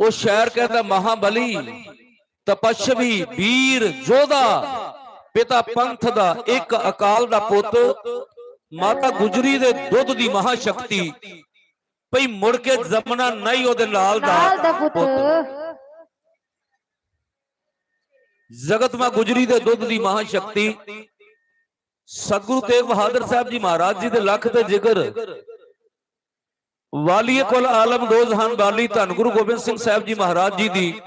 ਉਹ ਸ਼ਹਿਰ ਕਹਿੰਦਾ ਮਹਾਬਲੀ ਤਪਸ਼ਵੀ ਵੀਰ ਜੋਧਾ ਪਿਤਾ ਪੰਥ ਦਾ ਇੱਕ ਅਕਾਲ ਦਾ ਪੁੱਤ ਮਾਤਾ ਗੁਜਰੀ ਦੇ ਦੁੱਧ ਦੀ ਮਹਾ ਸ਼ਕਤੀ ਭਈ ਮੁੜ ਕੇ ਜ਼ਮਨਾ ਨਹੀਂ ਉਹਦੇ ਨਾਲ ਦਾ ਪੁੱਤ। ਜਗਤ ਮਾ ਗੁਜਰੀ ਦੇ ਦੁੱਧ ਦੀ ਮਹਾ ਸ਼ਕਤੀ ਸਤਿਗੁਰੂ ਤੇਗ ਬਹਾਦਰ ਸਾਹਿਬ ਜੀ ਮਹਾਰਾਜ ਜੀ ਦੇ ਲੱਖ ਤੇ ਜਿਗਰ ਵਾਲੀਏ ਕੁਲ ਆਲਮ ਦੋ ਜਹਾਨ ਵਾਲੀ ਧੰਨ ਗੁਰੂ ਗੋਬਿੰਦ ਸਿੰਘ ਸਾਹਿਬ ਜੀ ਮਹਾਰਾਜ ਜੀ ਦੀ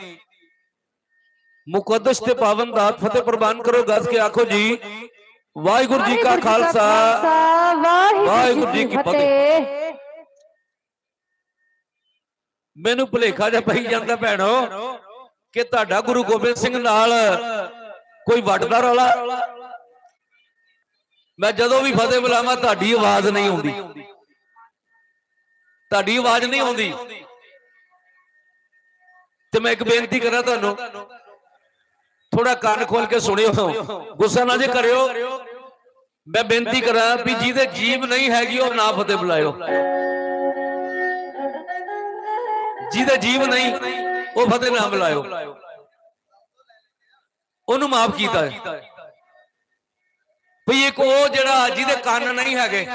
ਮੁਕੱਦਸ ਤੇ ਪਾਵਨ ਦਾਤ ਫਤਿਹ ਪ੍ਰਵਾਨ ਕਰੋ ਗੱਜ ਕੇ ਆਖੋ ਜੀ। ਵਾਹਿਗੁਰੂ ਜੀ ਕਾ ਖਾਲਸਾ। ਵਾਹਿਗੁਰੂ ਜੀ ਕੀ ਫਤਿਹ। ਮੈਨੂੰ ਭੁਲੇਖਾ ਜਿਹਾ ਪਈ ਜਾਂਦਾ ਭੈਣੋ ਕਿ ਤੁਹਾਡਾ ਗੁਰੂ ਗੋਬਿੰਦ ਸਿੰਘ ਨਾਲ ਕੋਈ ਵੱਡਦਾ ਰੌਲਾ। ਮੈਂ ਜਦੋਂ ਵੀ ਫਤਿਹ ਬੁਲਾਵਾਂ ਤੁਹਾਡੀ ਆਵਾਜ਼ ਨਹੀਂ ਆਉਂਦੀ। ਤੁਹਾਡੀ ਆਵਾਜ਼ ਨਹੀਂ ਆਉਂਦੀ। ਤੇ ਮੈਂ ਇੱਕ ਬੇਨਤੀ ਕਰਾਂ ਤੁਹਾਨੂੰ। ਥੋੜਾ ਕੰਨ ਖੋਲ ਕੇ ਸੁਣਿਓ। ਗੁੱਸਾ ਨਾ ਜੇ ਕਰਿਓ। ਮੈਂ ਬੇਨਤੀ ਕਰਾਂ ਵੀ ਜਿਹਦੇ ਜੀਬ ਨਹੀਂ ਹੈਗੀ, ਉਹ ਨਾ ਫਤਿਹ ਬੁਲਾਇਓ। ਜਿਹਦੇ ਜੀਵ ਨਹੀਂ, ਉਹ ਫਤਿਹ ਨਾ ਬੁਲਾਇਓ। ਉਹਨੂੰ ਮਾਫ ਕੀਤਾ ਹੈ। ਭਈ ਇੱਕ ਉਹ ਜਿਹੜਾ ਜਿਹਦੇ ਕੰਨ ਨਹੀਂ ਹੈਗੇ,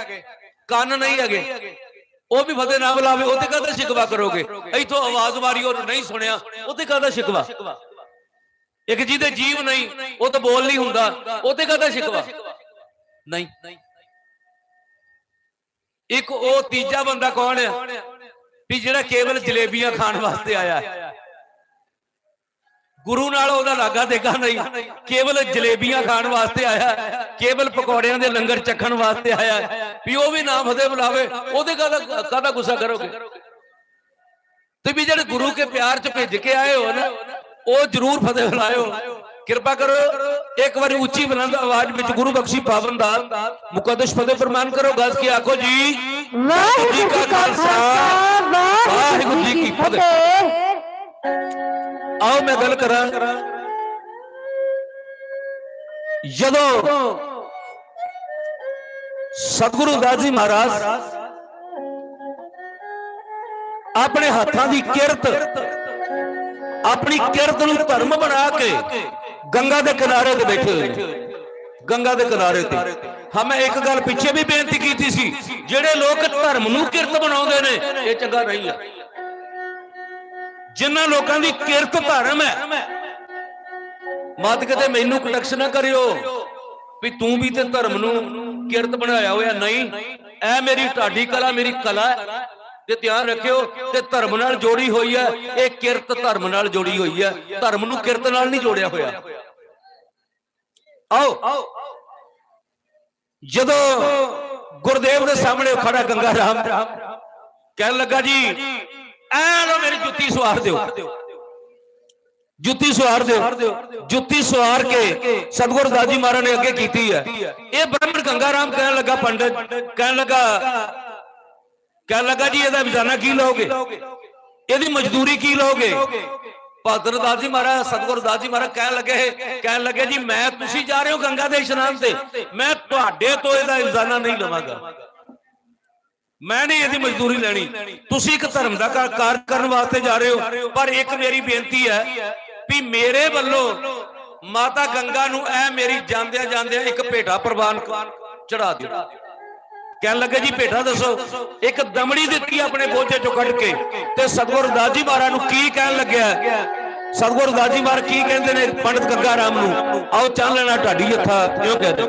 ਕੰਨ ਨਹੀਂ ਹੈਗੇ ਉਹ ਵੀ ਫਤਿਹ ਨਾ ਬੁਲਾਵੇ ਉਹ ਤੇ ਕਾਹਦਾ ਸ਼ਿਕਵਾ ਕਰੋਗੇ? ਇੱਥੋਂ ਆਵਾਜ਼ ਮਾਰੀ, ਉਹਨੂੰ ਨਹੀਂ ਸੁਣਿਆ ਉਹ ਤੇ ਕਾਹਦਾ ਸ਼ਿਕਵਾ? ਇੱਕ ਜਿਹਦੇ ਜੀਵ ਨਹੀਂ, ਉਹ ਤਾਂ ਬੋਲ ਨਹੀਂ ਹੁੰਦਾ ਉਹਤੇ ਕਾਹਦਾ ਸ਼ਿਕਵਾ? ਨਹੀਂ। ਇੱਕ ਉਹ ਤੀਜਾ ਬੰਦਾ ਕੌਣ ਹੈ ਵੀ ਜਿਹੜਾ ਕੇਵਲ ਜਲੇਬੀਆਂ ਖਾਣ ਵਾਸਤੇ ਆਇਆ। ਹੈ ਗੁਰੂ ਨਾਲ ਉਹਦਾ ਲਾਗਾ ਦੇਗਾ ਨਹੀਂ, ਕੇਵਲ ਜਲੇਬੀਆਂ ਖਾਣ ਵਾਸਤੇ ਆਇਆ, ਕੇਵਲ ਪਕੌੜਿਆਂ ਦੇ ਲੰਗਰ ਚੱਖਣ ਵਾਸਤੇ ਆਇਆ। ਵੀ ਉਹ ਵੀ ਨਾ ਫਤਿਹ ਬੁਲਾਵੇ ਉਹਦੇ ਕਾਹਦਾ ਕਾਹਦਾ ਗੁੱਸਾ ਕਰੋਗੇ? ਤੇ ਵੀ ਜਿਹੜੇ ਗੁਰੂ ਕੇ ਪਿਆਰ ਚ ਭਿੱਜ ਕੇ ਆਏ ਹੋ ਨਾ ਉਹ ਜਰੂਰ ਫਤਿਹ ਬੁਲਾਇਓ। ਕਿਰਪਾ ਕਰੋ ਇੱਕ ਵਾਰੀ ਉੱਚੀ ਬੁਲੰਦ ਆਵਾਜ਼ ਵਿੱਚ ਗੁਰੂ ਬਖਸ਼ੀ ਪਾਵਨ ਦਾ ਮੁਕੱਦਸ ਫਤਿਹ ਪ੍ਰਮਾਨ ਕਰੋ ਗੱਜ ਕੇ ਆਖੋ ਜੀ? ਵਾਹਿਗੁਰੂ ਜੀ ਕਾ ਖਾਲਸਾ ਵਾਹਿਗੁਰੂ ਜੀ ਕੀ ਫਤਿਹ। ਆਓ ਮੈਂ ਗੱਲ ਕਰਾਂ। ਜਦੋਂ ਸਤਿਗੁਰੂ ਦਾਸ ਜੀ ਮਹਾਰਾਜ, ਆਪਣੇ ਹੱਥਾਂ ਦੀ ਕਿਰਤ, ਆਪਣੀ ਕਿਰਤ ਨੂੰ ਧਰਮ ਬਣਾ ਕੇ ਗੰਗਾ ਦੇ ਕਿਨਾਰੇ ਤੇ ਬੈਠੇ ਹੋਏ ਨੇ। ਗੰਗਾ ਦੇ ਕਿਨਾਰੇ ਤੇ। ਹਾਂ, ਮੈਂ ਇੱਕ ਗੱਲ ਪਿੱਛੇ ਵੀ ਬੇਨਤੀ ਕੀਤੀ ਸੀ, ਜਿਹੜੇ ਲੋਕ ਧਰਮ ਨੂੰ ਕਿਰਤ ਬਣਾਉਂਦੇ ਨੇ, ਇਹ ਚੰਗਾ ਨਹੀਂ ਆ ਜਿਨ੍ਹਾਂ ਲੋਕਾਂ ਦੀ ਕਿਰਤ ਧਰਮ ਹੈ ਮਤ ਕਿਤੇ ਮੈਨੂੰ ਕਟਕਸ਼ ਨਾ ਕਰਿਓ ਵੀ ਤੂੰ ਵੀ ਤੇ ਧਰਮ ਨੂੰ ਕਿਰਤ ਬਣਾਇਆ ਹੋਇਆ ਨਹੀਂ। ਐ ਮੇਰੀ ਢਾਡੀ ਕਲਾ, ਮੇਰੀ ਕਲਾ ਹੈ। ਤੇ ਧਿਆਨ ਰੱਖਿਓ, ਤੇ ਧਰਮ ਨਾਲ ਜੋੜੀ ਹੋਈ ਹੈ। ਇਹ ਕਿਰਤ ਧਰਮ ਨਾਲ ਜੋੜੀ ਹੋਈ ਹੈ। ਧਰਮ ਨੂੰ ਕਿਰਤ ਨਾਲ ਨਹੀਂ ਜੋੜਿਆ ਹੋਇਆ। ਆਓ। ਜਦੋਂ ਗੁਰਦੇਵ ਦੇ ਸਾਹਮਣੇ ਖੜਾ ਗੰਗਾ ਰਾਮ, ਕਹਿਣ ਲੱਗਾ ਜੀ ਐ ਲੋ ਮੇਰੀ ਜੁੱਤੀ ਸਵਾਰ ਦਿਓ। ਜੁੱਤੀ ਸਵਾਰ ਦਿਓ। ਜੁੱਤੀ ਸਵਾਰ ਕੇ ਸਤਗੁਰ ਦਾਜੀ ਮਹਾਰਾਜ ਨੇ ਅੱਗੇ ਕੀਤੀ ਹੈ। ਇਹ ਬ੍ਰਾਹਮਣ ਗੰਗਾ ਰਾਮ ਕਹਿਣ ਲੱਗਾ ਪੰਡਤ ਕਹਿਣ ਲੱਗਾ ਕਹਿਣ ਲੱਗਾ ਜੀ ਇਹਦਾ ਵਿਜ਼ਾਨਾ ਕੀ ਲਓਗੇ? ਇਹਦੀ ਮਜ਼ਦੂਰੀ ਕੀ ਲਓਗੇ? ਭਾਦਰ ਦਾਸ ਜੀ ਮਹਾਰਾਜ ਸਤਗੁਰ ਦਾਸ ਜੀ ਮਹਾਰਾਜ ਕਹਿਣ ਲੱਗੇ ਕਹਿਣ ਲੱਗੇ ਜੀ ਮੈਂ ਤੁਸੀਂ ਜਾ ਰਹੇ ਹੋ ਗੰਗਾ ਦੇ ਇਸ਼ਨਾਨ ਤੇ। ਮੈਂ ਤੁਹਾਡੇ ਤੋਂ ਇਹਦਾ ਇਲਜ਼ਾਨਾ ਨਹੀਂ ਲਵਾਂਗਾ। ਮੈਂ ਨਹੀਂ ਇਹਦੀ ਮਜ਼ਦੂਰੀ ਲੈਣੀ। ਤੁਸੀਂ ਇੱਕ ਧਰਮ ਦਾ ਕਾ- ਕਾਰ ਕਰਨ ਵਾਸਤੇ ਜਾ ਰਹੇ ਹੋ। ਪਰ ਇੱਕ ਮੇਰੀ ਬੇਨਤੀ ਹੈ ਵੀ ਮੇਰੇ ਵੱਲੋਂ ਮਾਤਾ ਗੰਗਾ ਨੂੰ ਐ ਮੇਰੀ ਜਾਂਦਿਆਂ ਜਾਂਦਿਆਂ ਇੱਕ ਭੇਟਾ ਪ੍ਰਵਾਨ ਚੜਾ ਦਿਓ। ਕਹਿਣ ਲੱਗੇ, ਜੀ ਭੇਟਾ ਦੱਸੋ, ਇੱਕ ਦਮੜੀ ਦਿੱਤੀ ਆਪਣੇ ਬੋਝੇ ਚੋਂ ਕੱਢ ਕੇ ਤੇ ਸਤਗੁਰ ਦਾਸ ਜੀ ਮਹਾਰਾਜ ਨੂੰ ਕੀ ਕਹਿਣ ਲੱਗਿਆ? ਸਤਗੁਰ ਦਾਸ ਜੀ ਮਹਾਰਾਜ ਕੀ ਕਹਿੰਦੇ ਨੇ? ਪੰਡਤ ਗੰਗਾ ਰਾਮ ਨੂੰ, ਆਓ ਚੱਲ ਲੈਣਾ ਢਾਡੀ ਹੱਥਾ, ਕਿਉਂ ਕਹਿੰਦੇ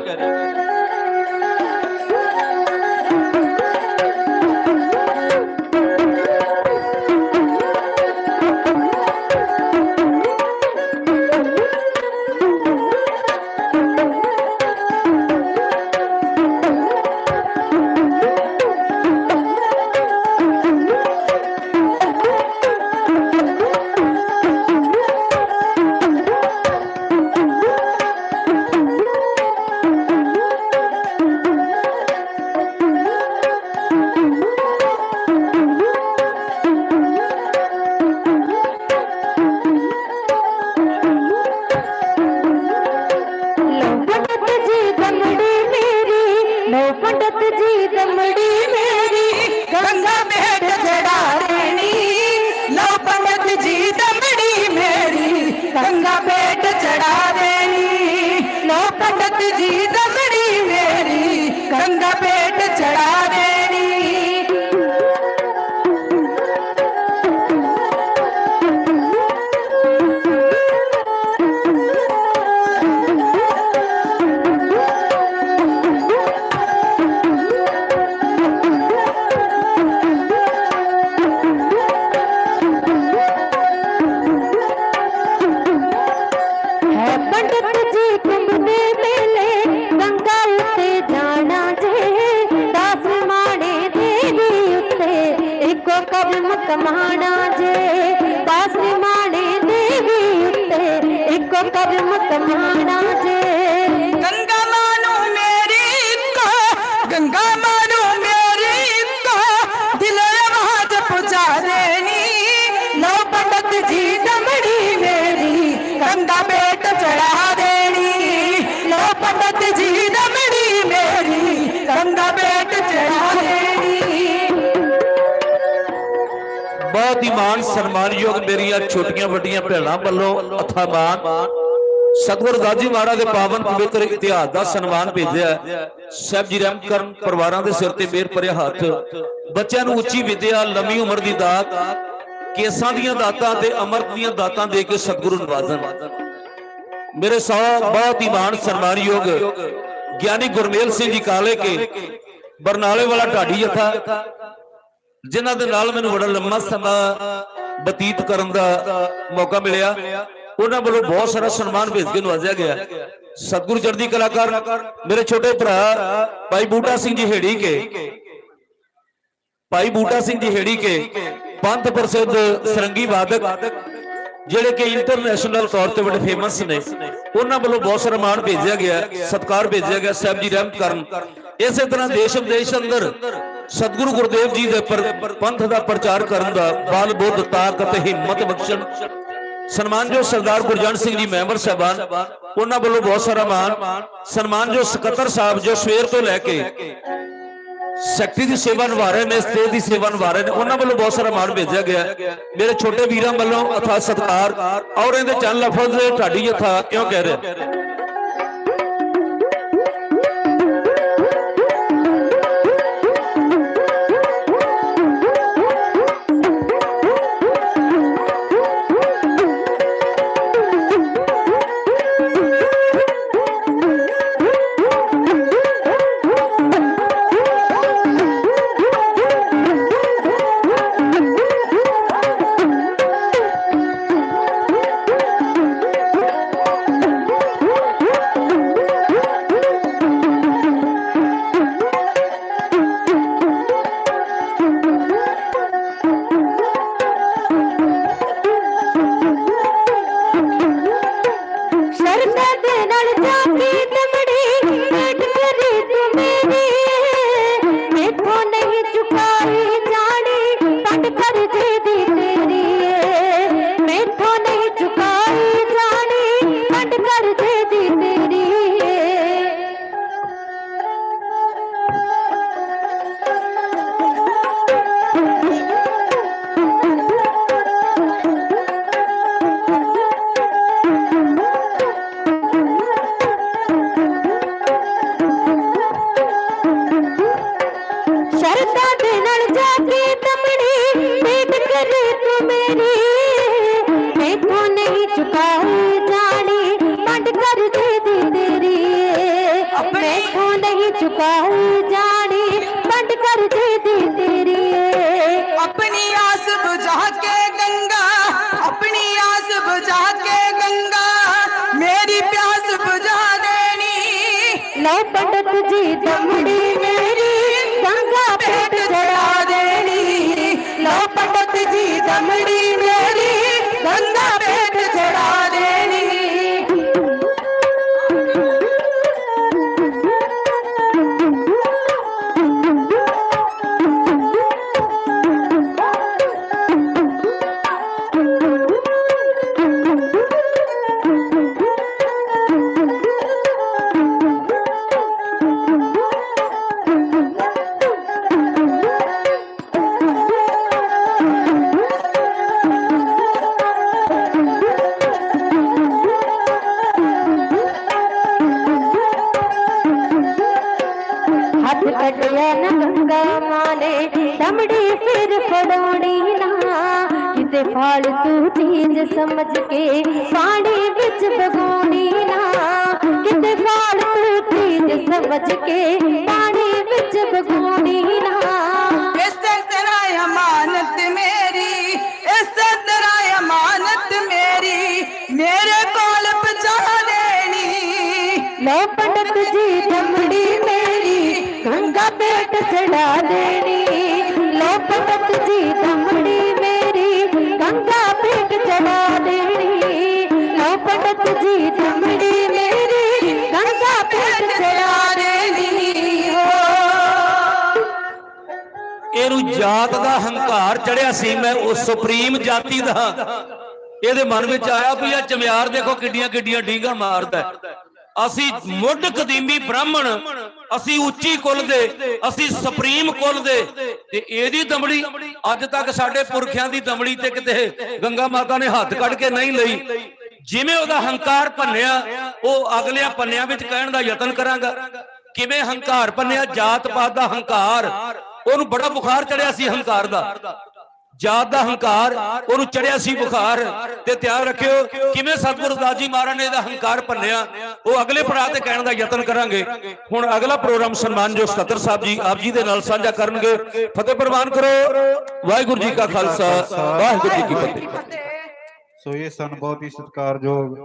ਇੱਕੋ ਕਦਮ ਕਮਾਣਾ ਜੇ ਦਾਸ ਮਾਣੇ ਦੇਵੀ ਉੱਤੇ ਇੱਕੋ ਕਦਮ ਕਮਾਣਾ ਜੇ ਬਹੁਤ ਹੀ ਮਾਣ ਸਨਮਾਨਯੋਗ ਮੇਰੀਆਂ ਛੋਟੀਆਂ ਵੱਡੀਆਂ ਭੈਣਾਂ ਵੱਲੋਂ ਅਥਾ ਮਾਨ ਸਤਿਗੁਰ ਦਾਜੀ ਮਹਾਰਾਜ ਦੇ ਪਾਵਨ ਪਵਿੱਤਰ ਇਤਿਹਾਸ ਦਾ ਸਨਮਾਨ ਭੇਜਿਆ। ਸਾਹਿਬ ਜੀ ਰਹਿਮ ਕਰਨ ਪਰਿਵਾਰਾਂ ਦੇ ਸਿਰ ਤੇ ਮਿਹਰ ਭਰਿਆ ਹੱਥ ਬੱਚਿਆਂ ਨੂੰ ਉੱਚੀ ਵਿਦਿਆ ਲੰਮੀ ਉਮਰ ਦੀ ਦਾਤ ਕੇਸਾਂ ਦੀਆਂ ਦਾਤਾਂ ਤੇ ਅਮਰਤ ਦੀਆਂ ਦਾਤਾਂ ਦੇ ਕੇ ਸਤਿਗੁਰੂ ਨਿਵਾਜ਼ਨ ਮੇਰੇ ਸੌ ਬਹੁਤ ਹੀ ਮਾਣ ਸਨਮਾਨਯੋਗ ਗਿਆਨੀ ਗੁਰਮੇਲ ਸਿੰਘ ਜੀ ਕਾਲੇ ਕੇ ਬਰਨਾਲੇ ਵਾਲਾ ਢਾਡੀ ਜਥਾ ਜਿਨ੍ਹਾਂ ਦੇ ਨਾਲ ਮੈਨੂੰ ਬੜਾ ਲੰਮਾ ਸਮਾਂ ਬਤੀਤ ਕਰਨ ਦਾ ਮੌਕਾ ਮਿਲਿਆ। ਉਹਨਾਂ ਵੱਲੋਂ ਬਹੁਤ ਸਾਰਾ ਸਨਮਾਨ ਭੇਜ ਕੇ ਨਵਾਜ਼ਿਆ ਗਿਆ। ਸਤਿਗੁਰੂ ਚੜ੍ਹਦੀ ਕਲਾਕਾਰ ਮੇਰੇ ਛੋਟੇ ਭਰਾ ਭਾਈ ਬੂਟਾ ਸਿੰਘ ਜੀ ਹੇੜੀ ਕੇ। ਭਾਈ ਬੂਟਾ ਸਿੰਘ ਜੀ ਹੇੜੀ ਕੇ। ਪੰਥ ਪ੍ਰਸਿੱਧ ਸਰੰਗੀ ਵਾਦਕ, ਜਿਹੜੇ ਕਿ ਇੰਟਰਨੈਸ਼ਨਲ ਤੌਰ ਤੇ ਬੜੇ ਫੇਮਸ ਨੇ। ਉਹਨਾਂ ਵੱਲੋਂ ਬਹੁਤ ਸਾਰਾ ਮਾਣ ਭੇਜਿਆ ਗਿਆ, ਸਤਿਕਾਰ ਭੇਜਿਆ ਗਿਆ ਸਾਹਿਬ ਜੀ ਰਹਿਮਤ ਕਰਨ। ਇਸੇ ਤਰ੍ਹਾਂ ਦੇਸ਼ ਵਿਦੇਸ਼ ਅੰਦਰ ਸਤਿਗੁਰੂ ਗੁਰਦੇਵ ਜੀ ਦੇ ਪਰ- ਪੰਥ ਦਾ ਪ੍ਰਚਾਰ ਕਰਨ ਦਾ ਬਲ ਬੁੱਧ ਤਾਕਤ ਹਿੰਮਤ ਬਖਸ਼ਣ। ਸਨਮਾਨਯੋਗ ਸਰਦਾਰ ਗੁਰਜਨ ਸਿੰਘ ਜੀ ਮੈਂਬਰ ਸਾਹਿਬਾਨ ਉਹਨਾਂ ਵੱਲੋਂ ਬਹੁਤ ਸਾਰਾ ਮਾਣ। ਸਨਮਾਨਯੋਗ ਸਕੱਤਰ ਸਾਹਿਬ ਜੋ ਸਵੇਰ ਤੋਂ ਲੈ ਕੇ ਸੈਕਟਰੀ ਦੀ ਸੇਵਾ ਨਿਭਾ ਰਹੇ ਨੇ ਸਟੇਜ ਦੀ ਸੇਵਾ ਨਿਭਾ ਰਹੇ ਨੇ ਉਹਨਾਂ ਵੱਲੋਂ ਬਹੁਤ ਸਾਰਾ ਮਾਣ ਭੇਜਿਆ ਗਿਆ। ਹੈ। ਮੇਰੇ ਛੋਟੇ ਵੀਰਾਂ ਵੱਲੋਂ ਅਥਾ ਸਤਿਕਾਰ ਔਰ ਇਹਦੇ ਚੰਨ ਲਫ਼ਜ਼ ਢਾਡੀ ਜਥਾ ਕਿਉਂ ਕਹਿ ਰਿਹਾ ਦੇ ਨਾਲ ਤੂੰ ਮੇਰੀ ਗੰਗਾ ਮਾਨੇ ਦਮੜੀ ਫਿਰ ਫੜਾਉਣੀ ਨਾ। ਕਿਤੇ ਫਾਲਤੂ ਚੀਜ਼ ਸਮਝ ਕੇ ਪਾਣੀ ਵਿੱਚ ਭਗਾਉਣੀ ਨਾ। ਕਿਤੇ ਫਾਲਤੂ ਚੀਜ਼ ਸਮਝ ਕੇ ਪਾਣੀ ਵਿੱਚ ਭਗਾਉਣੀ ਨਾ। ਗੰਗਾ ਪੇਟ ਚੜਾ ਦੇਣੀ ਲੋ ਪੰਡਤ ਜੀ ਦਮੜੀ ਮੇਰੀ ਗੰਗਾ ਪੇਟ ਚੜਾ ਦੇਣੀ ਲੋ ਪੰਡਤ ਜੀ ਦਮੜੀ ਮੇਰੀ ਗੰਗਾ ਇਹਨੂੰ ਜਾਤ ਦਾ ਹੰਕਾਰ ਚੜਿਆ ਸੀ ਮੈਂ ਉਸ ਸੁਪਰੀਮ ਜਾਤੀ ਦਾ ਇਹਦੇ ਮਨ ਵਿੱਚ ਆਇਆ ਵੀ ਇਹ ਚਮਿਆਰ ਦੇਖੋ ਕਿੱਡੀਆਂ ਕਿੱਡੀਆਂ ਡੀਂਗਾ ਮਾਰਦਾ ਅਸੀਂ ਮੁੱਢ ਕਦੀਮੀ ਬ੍ਰਾਹਮਣ, ਅਸੀਂ ਉੱਚੀ ਕੁੱਲ ਦੇ, ਅਸੀਂ ਸੁਪਰੀਮ ਕੁੱਲ ਦੇ। ਤੇ ਇਹਦੀ ਦਮੜੀ ਅੱਜ ਤੱਕ ਸਾਡੇ ਪੁਰਖਿਆਂ ਦੀ ਦਮੜੀ ਤੇ ਕਿਤੇ ਗੰਗਾ ਮਾਤਾ ਨੇ ਹੱਥ ਕੱਢ ਕੇ ਨਹੀਂ ਲਈ। ਜਿਵੇਂ ਉਹਦਾ ਹੰਕਾਰ ਭੰਨਿਆ, ਉਹ ਅਗਲਿਆਂ ਪੰਨਿਆਂ ਵਿੱਚ ਕਹਿਣ ਦਾ ਯਤਨ ਕਰਾਂਗਾ। ਕਿਵੇਂ ਹੰਕਾਰ ਭੰਨਿਆ? ਜਾਤ ਪਾਤ ਦਾ ਹੰਕਾਰ। ਉਹਨੂੰ ਬੜਾ ਬੁਖਾਰ ਚੜਿਆ ਸੀ ਹੰਕਾਰ ਦਾ। ਜਾਤ ਦਾ ਹੰਕਾਰ ਉਹਨੂੰ ਚੜਿਆ ਸੀ ਬੁਖਾਰ ਤੇ ਧਿਆਨ ਰੱਖਿਓ ਕਿਵੇਂ ਸਤਿਗੁਰੂ ਦਾਸ ਜੀ ਮਹਾਰਾਜ ਨੇ ਇਹਦਾ ਹੰਕਾਰ ਭੰਨਿਆ ਉਹ ਅਗਲੇ ਪੜਾਅ ਤੇ ਕਹਿਣ ਦਾ ਯਤਨ ਕਰਾਂਗੇ। ਹੁਣ ਅਗਲਾ ਪ੍ਰੋਗਰਾਮ ਸਨਮਾਨ ਜੋ ਸਤਰ ਸਾਹਿਬ ਜੀ ਆਪ ਜੀ ਦੇ ਨਾਲ ਸਾਂਝਾ ਕਰਨਗੇ। ਫਤਿਹ ਪ੍ਰਵਾਨ ਕਰੋ। ਵਾਹਿਗੁਰੂ ਜੀ ਕਾ ਖਾਲਸਾ। ਵਾਹਿਗੁਰੂ ਜੀ ਕੀ ਫਤਿਹ। ਸੋ ਇਹ ਸਨ ਬਹੁਤ ਹੀ ਸਤਿਕਾਰਯੋਗ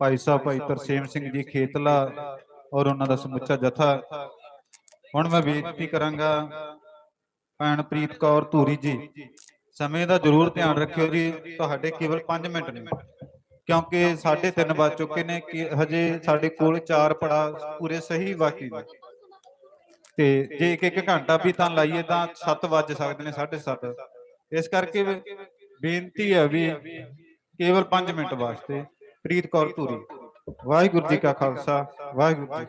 ਭਾਈ ਸਾਹਿਬ ਭਾਈ ਤਰਸੇਮ ਸਿੰਘ ਜੀ ਖੇਤਲਾ ਔਰ ਉਹਨਾਂ ਦਾ ਸਮੁੱਚਾ ਜਥਾ। ਹੁਣ ਮੈਂ ਬੇਨਤੀ ਕਰਾਂਗਾ ਭੈਣ ਪ੍ਰੀਤ ਕੌਰ ਧੂਰੀ ਜੀ। ਸਮੇਂ ਦਾ ਜ਼ਰੂਰ ਧਿਆਨ ਰੱਖਿਓ ਜੀ। ਤੁਹਾਡੇ ਕੇਵਲ 5 ਮਿੰਟ ਨੇ। ਕਿਉਂਕਿ 3:30 ਵੱਜ ਚੁੱਕੇ ਨੇ ਕਿ ਹਜੇ ਸਾਡੇ ਕੋਲ ਚਾਰ ਪੜਾ ਪੂਰੇ ਸਹੀ ਬਾਕੀ ਨੇ। ਤੇ ਜੇ ਇੱਕ ਇੱਕ ਘੰਟਾ ਵੀ ਤਾਂ ਲਾਈਏ ਤਾਂ 7 ਵੱਜ ਸਕਦੇ ਨੇ 7:30 ਇਸ ਕਰਕੇ ਬੇਨਤੀ ਹੈ ਵੀ ਕੇਵਲ 5 ਮਿੰਟ ਵਾਸਤੇ ਪ੍ਰੀਤ ਕੌਰ ਧੂਰੀ। ਵਾਹਿਗੁਰੂ ਜੀ ਕਾ ਖਾਲਸਾ, ਵਾਹਿਗੁਰੂ ਜੀ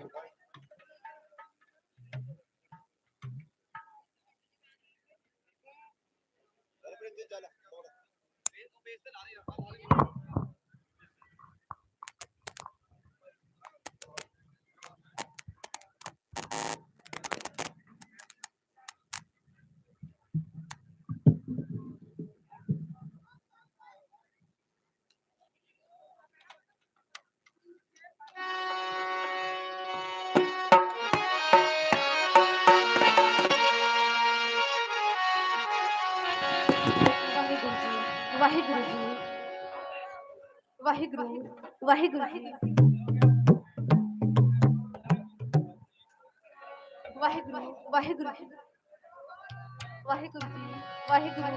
ਵਾਹਿਗੁਰੂ ਵਾਹਿਗੁਰੂ ਜੀ। ਵਾਹਿਗੁਰੂ ਵਾਹਿਗੁਰੂ ਜੀ। ਵਾਹਿਗੁਰੂ ਜੀ, ਵਾਹਿਗੁਰੂ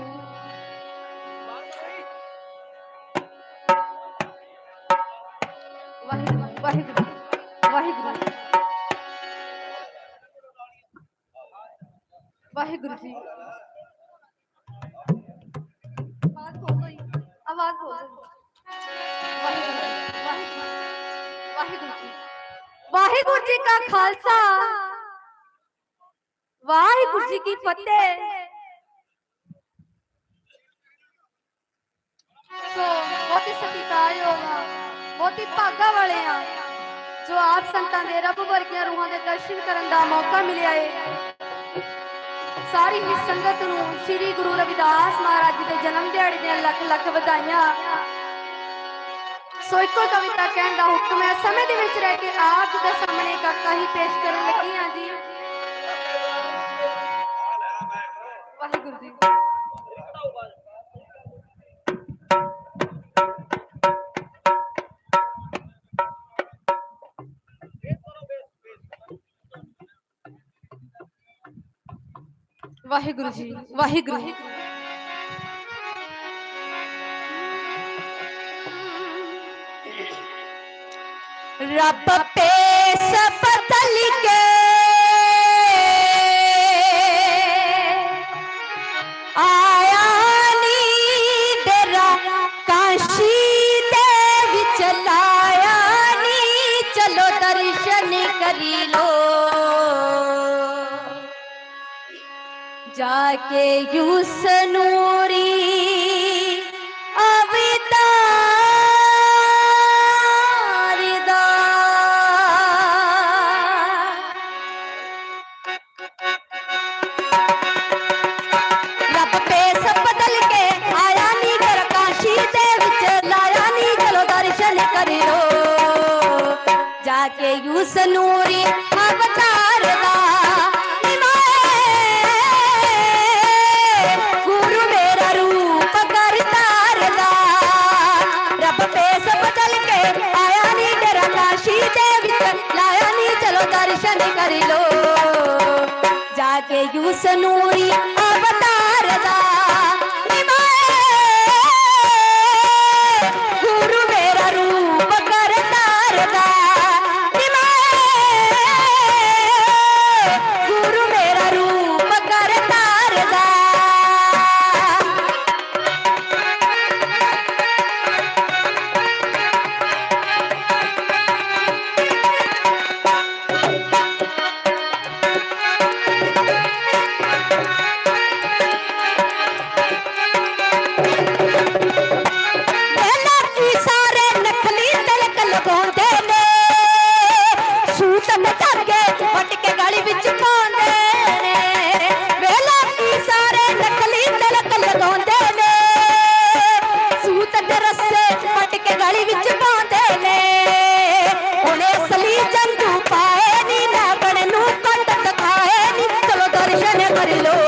ਵਾਹਿਗੁਰੂ ਵਾਹਿਗੁਰੂ ਵਾਹਿਗੁਰੂ ਵਾਹਿਗੁਰੂ ਜੀ। ਆਵਾਜ਼ ਬੋਲੋ ਜੀ ਆਵਾਜ਼ ਬੋਲੋ ਵਾਹਿਗੁਰੂ ਜੀ ਕਾ ਖਾਲਸਾ। ਵਾਹਿਗੁਰੂ ਜੀ ਕੀ ਫਤਿਹ ਸੋ ਬਹੁਤ ਹੀ ਸਤਿਕਾਰਯੋਗ ਆ ਬਹੁਤ ਹੀ ਭਾਗਾ ਵਾਲੇ ਆ ਜੋ ਆਪ ਸੰਤਾਂ ਦੇ ਰੱਬ ਵਰਗੀਆਂ ਰੂਹਾਂ ਦੇ ਦਰਸ਼ਨ ਕਰਨ ਦਾ ਮੌਕਾ ਮਿਲਿਆ ਏ ਸਾਰੀ ਹੀ ਸੰਗਤ ਨੂੰ ਸ੍ਰੀ ਗੁਰੂ ਰਵਿਦਾਸ ਮਹਾਰਾਜ ਜੀ ਦੇ ਜਨਮ ਦਿਹਾੜੇ ਦੀਆਂ ਲੱਖ ਲੱਖ ਵਧਾਈਆਂ। ਸੋ ਇੱਕੋ ਕਵਿਤਾ ਕਹਿਣ ਦਾ ਹੁਕਮ ਹੈ, ਸਮੇਂ ਦੇ ਵਿੱਚ ਰਹਿ ਕੇ ਆਪ ਜੀ ਦੇ ਸਾਹਮਣੇ ਕਰਤਾ ਹੀ ਪੇਸ਼ ਕਰਨ ਲੱਗੀ ਹਾਂ ਜੀ। ਵਾਹਿਗੁਰੂ ਜੀ। ਵਾਹਿਗੁਰੂ ਜੀ, ਵਾਹਿਗੁਰੂ। ਰੱਬ ਪੇ ਸਭ ਕੇ ਯੂਸ ਨੂਰੀ ਅਵਤਾਰ ਦਾ ਨਿਵਾਏ ਗੁਰੂ ਮੇਰਾ ਰੂਪ ਕਰਤਾਰ ਦਾ ਰੱਬ ਪੇਸ ਬਦਲ ਕੇ ਆਇਆ ਨੀ ਡਰਾ ਕਾਸ਼ੀ ਦੇ ਵਿੱਚ। ਲਾਇਆ ਨੀ ਚਲੋ ਦਰਸ਼ਨ ਕਰ ਲੋ। ਜਾ ਕੇ ਯੂਸ ਨੂਰੀ ਸਿਰੇ ਕੇ ਗਲੀ ਵਿੱਚ ਪਾਉਂਦੇ ਨੇ। ਉਹਨੇ ਅਸਲੀ ਪਾਏ ਨੂੰ ਦਰਸ਼ਨ ਕਰ ਲੋ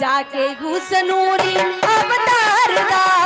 ਜਾ ਕੇ ਅਵਤਾਰ ਦਾ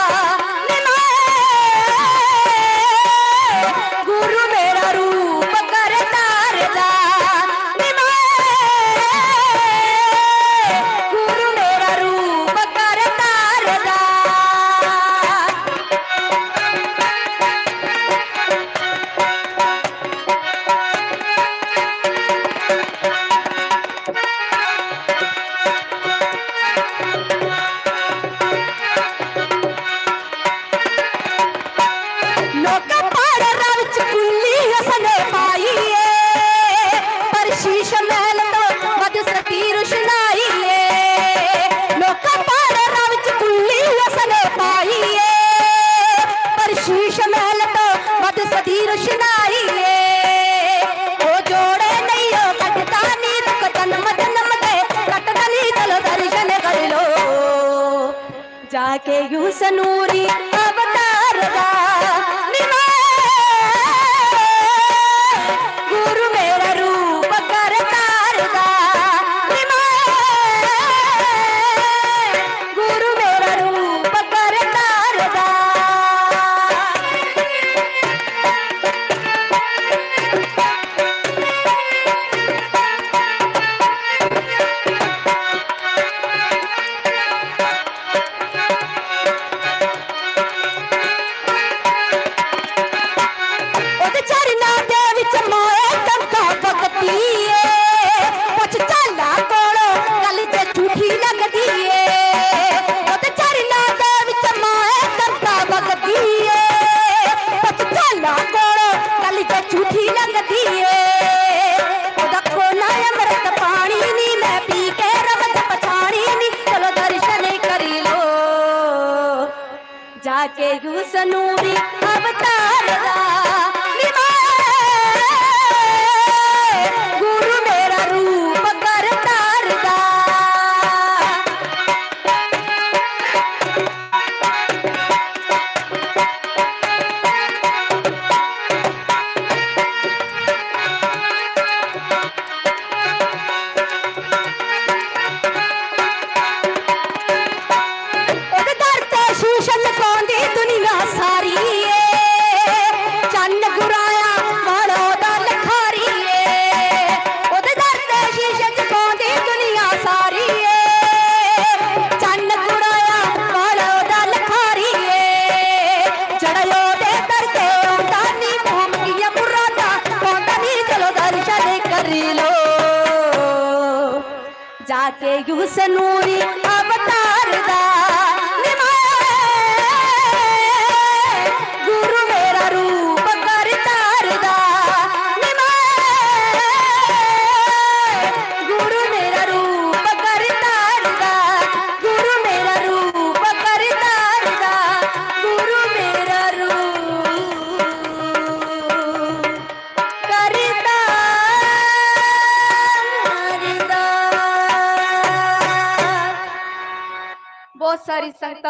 अवतार दा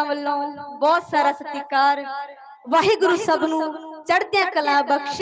ਸੰਗਤਾਂ ਵੱਲੋਂ ਬਹੁਤ ਸਾਰਾ ਸਤਿਕਾਰ। ਵਾਹਿਗੁਰੂ ਸਭ ਨੂੰ ਚੜ੍ਹਦਿਆਂ ਕਲਾ ਬਖਸ਼।